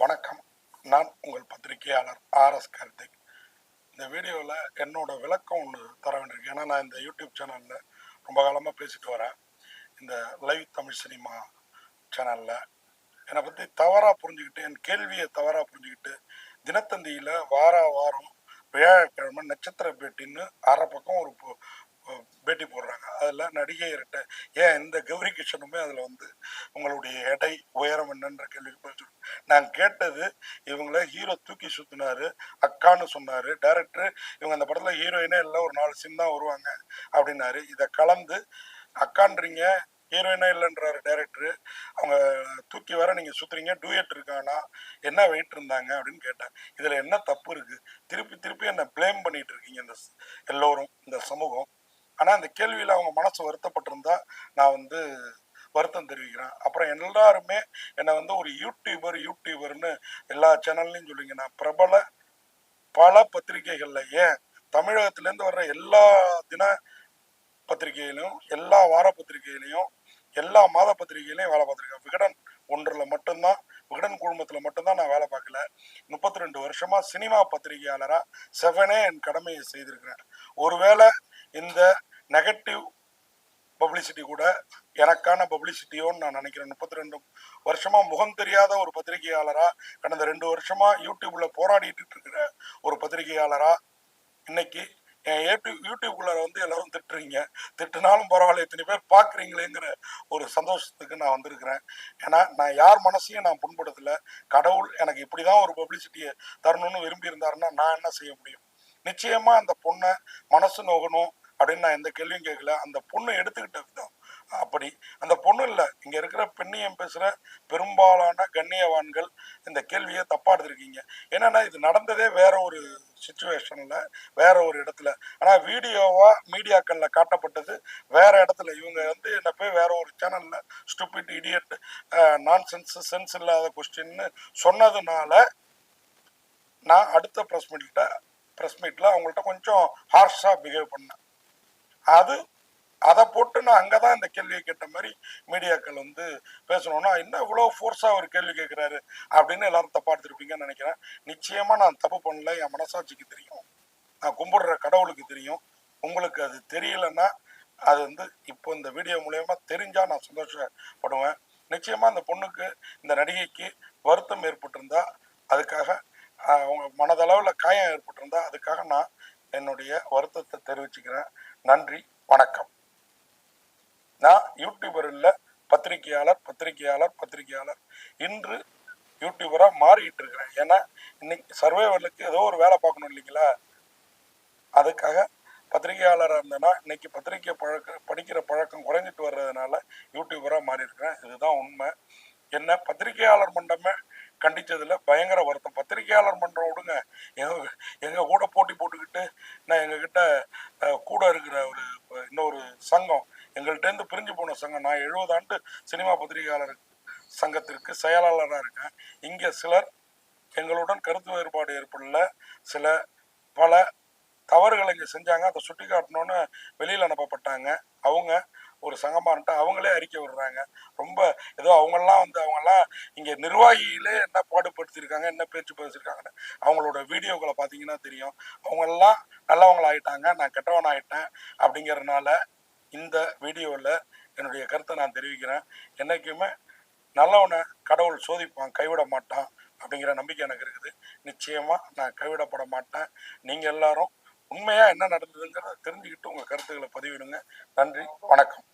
வணக்கம். நான் உங்கள் பத்திரிகையாளர் ஆர்எஸ் கார்த்திக். இந்த வீடியோவில் என்னோட விளக்கம் ஒன்று தர வேண்டியிருக்கு. ஏன்னா நான் இந்த யூடியூப் சேனலில் ரொம்ப காலமாக பேசிட்டு வரேன். இந்த லைவ் தமிழ் சினிமா சேனலில். என்னை பற்றி தவறாக புரிஞ்சுக்கிட்டு என் கேள்வியை தவறாக புரிஞ்சுக்கிட்டு தினத்தந்தியில் வார வாரம் வியாழக்கிழமை நட்சத்திர பேட்டின்னு அரை பக்கம் ஒரு பேட்டி போடுறாங்க. அதில் நடிகையர்கிட்ட ஏன் இந்த கௌரி கிருஷ்ணனுமே அதில் வந்து உங்களுடைய எடை உயரம் என்னன்ற கேள்விக்கு பதில் சொல்லு. நான் கேட்டது இவங்கள ஹீரோ தூக்கி சுத்தினாரு அக்கான்னு சொன்னாரு டேரக்டர் இவங்க அந்த படத்தில் ஹீரோயினே இல்லை ஒரு நாலு சீன் தான் வருவாங்க அப்படின்னாரு. இதை கலந்து அக்கான்றீங்க ஹீரோயினா இல்லைன்றாரு டைரக்டர் அவங்க தூக்கி வர நீங்க சுத்துறீங்க டூயட் இருக்கானா என்ன வெயிட் இருந்தாங்க அப்படின்னு கேட்டேன் இதுல என்ன தப்பு இருக்கு? திருப்பி திருப்பி என்ன ப்ளேம் பண்ணிட்டு இருக்கீங்க இந்த எல்லோரும் இந்த சமூகம்? ஆனா அந்த கேள்வியில அவங்க மனசு வருத்தப்பட்டிருந்தா நான் வந்து வருத்தம் தெரிவிக்கிறேன். அப்புறம் எல்லாருமே என்னை வந்து ஒரு யூடியூபர் யூடியூபர்னு எல்லா சேனல்லையும் சொல்லிங்க நான் பிரபல பல பத்திரிகைகள்ல ஏன் தமிழகத்திலேருந்து வர்ற எல்லா தின பத்திரிகையிலையும் எல்லா வார பத்திரிகையிலையும் எல்லா மாத பத்திரிகையிலையும் வேலை பார்த்துருக்கேன். விகடன் ஒன்றில் மட்டும்தான் விகடன் குழுமத்தில் மட்டும்தான் நான் வேலை பார்க்கல. முப்பத்தி ரெண்டு வருஷமாக சினிமா பத்திரிகையாளராக செவனே என் கடமையை செய்திருக்கிறேன். ஒருவேளை இந்த நெகட்டிவ் பப்ளிசிட்டி கூட எனக்கான பப்ளிசிட்டியோன்னு நான் நினைக்கிறேன். முப்பத்தி ரெண்டு வருஷமா முகம் தெரியாத ஒரு பத்திரிகையாளரா கடந்த ரெண்டு வருஷமா யூடியூப்ல போராடிட்டு இருக்கிற ஒரு பத்திரிகையாளரா இன்னைக்கு என் யூடியூப் யூடியூப்குள்ள வந்து எல்லாரும் திட்டுறீங்க. திட்டுனாலும் பரவாயில்ல இத்தனை பேர் பார்க்குறீங்களேங்கிற ஒரு சந்தோஷத்துக்கு நான் வந்திருக்கிறேன். ஏன்னா நான் யார் மனசையும் நான் புண்படுத்தல. கடவுள் எனக்கு இப்படிதான் ஒரு பப்ளிசிட்டியை தரணும்னு விரும்பி இருந்தாருன்னா நான் என்ன செய்ய முடியும்? நிச்சயமா அந்த பொண்ணை மனசு நோகணும். அப்படின்னு நான் எந்த கேள்வியும் கேட்கல. அந்த பொண்ணு எடுத்துக்கிட்ட விதம் அப்படி அந்த பொண்ணு இல்லை. இங்கே இருக்கிற பெண்ணியம் பேசுகிற பெரும்பாலான கண்ணியவான்கள் இந்த கேள்வியை தப்பா எடுத்திருக்கீங்க. என்னன்னா இது நடந்ததே வேற ஒரு சுச்சுவேஷனில் வேற ஒரு இடத்துல. ஆனால் வீடியோவாக மீடியாக்களில் காட்டப்பட்டது வேற இடத்துல. இவங்க வந்து என்ன போய் வேற ஒரு சேனலில் stupid idiot nonsense sense இல்லாத கொஸ்டின்னு சொன்னதுனால நான் அடுத்த ப்ரெஸ் மீட்ல ப்ரெஸ் மீட்டில் அவங்கள்ட்ட கொஞ்சம் ஹார்ஷாக பிஹேவ் பண்ணேன். அது அதை போட்டு நான் அங்கே தான் இந்த கேள்வியை கேட்ட மாதிரி மீடியாக்கள் வந்து பேசணும்னா என்ன இவ்வளோ ஃபோர்ஸாக ஒரு கேள்வி கேட்குறாரு அப்படின்னு எல்லாரும் தப்பாக எடுத்துருப்பீங்கன்னு நினைக்கிறேன். நிச்சயமாக நான் தப்பு பண்ணல. என் மனசாட்சிக்கு தெரியும். நான் கும்பிடுற கடவுளுக்கு தெரியும். உங்களுக்கு அது தெரியலன்னா அது வந்து இப்போ இந்த வீடியோ மூலயமா தெரிஞ்சால் நான் சந்தோஷப்படுவேன். நிச்சயமாக அந்த பொண்ணுக்கு இந்த நடிகைக்கு வருத்தம் ஏற்பட்டிருந்தா அதுக்காக அவங்க மனதளவில் காயம் ஏற்பட்டிருந்தா அதுக்காக நான் என்னுடைய வருத்தத்தை தெரிவிச்சுக்கிறேன். நன்றி வணக்கம். நான் யூடியூபர் இல்லை பத்திரிகையாளர் பத்திரிகையாளர் பத்திரிகையாளர். இன்று யூடியூபரா மாறிட்டு இருக்கிறேன். ஏன்னா இன்னைக்கு சர்வேவலுக்கு ஏதோ ஒரு வேலை பார்க்கணும் இல்லைங்களா? அதுக்காக பத்திரிகையாளராக இருந்தேன்னா இன்னைக்கு பத்திரிகை பழக்க படிக்கிற பழக்கம் குறைஞ்சிட்டு வர்றதுனால யூடியூபராக மாறி இருக்கிறேன் இதுதான் உண்மை. என்ன பத்திரிகையாளர் மன்றமே கண்டிச்சதுல பயங்கர வருத்தம். பத்திரிகையாளர் மன்றம் விடுங்க. எங்க எங்க கூட போட்டி போட்டுக்கிட்டு நான் எங்ககிட்ட கூட இருக்கிற ஒரு இன்னொரு சங்கம் எங்கள்கிட்ட இருந்து பிரிஞ்சு போன சங்கம். நான் எழுபது ஆண்டு சினிமா பத்திரிகையாளர் சங்கத்திற்கு செயலாளராக இருக்கேன். இங்கே சிலர் எங்களுடன் கருத்து வேறுபாடு ஏற்படல. சில பல தவறுகளை இங்கே செஞ்சாங்க. அதை சுட்டி காட்டணும்னு வெளியில் அனுப்பப்பட்டாங்க. அவங்க ஒரு சங்கமான்ட்டு அவங்களே அறிக்கை விடுறாங்க. ரொம்ப ஏதோ அவங்கெல்லாம் வந்து அவங்கெல்லாம் இங்கே நிர்வாகிகளே என்ன பாடுபடுத்தியிருக்காங்க என்ன பேச்சு பேசியிருக்காங்கன்னு அவங்களோட வீடியோக்களை பார்த்தீங்கன்னா தெரியும். அவங்கெல்லாம் நல்லவங்களாயிட்டாங்க நான் கெட்டவனாகிட்டேன் அப்படிங்கிறதுனால அப்படிங்கறதுனால இந்த வீடியோவில் என்னுடைய கருத்தை நான் தெரிவிக்கிறேன். என்னைக்குமே நல்லவனை கடவுள் சோதிப்பான் கைவிட மாட்டான் அப்படிங்கிற நம்பிக்கை எனக்கு இருக்குது. நிச்சயமாக நான் கைவிடப்பட மாட்டேன். நீங்கள் எல்லாரும் உண்மையா என்ன நடந்ததுங்கிறத தெரிஞ்சுக்கிட்டு உங்க கருத்துக்களை பதிவிடுங்க. நன்றி. வணக்கம்.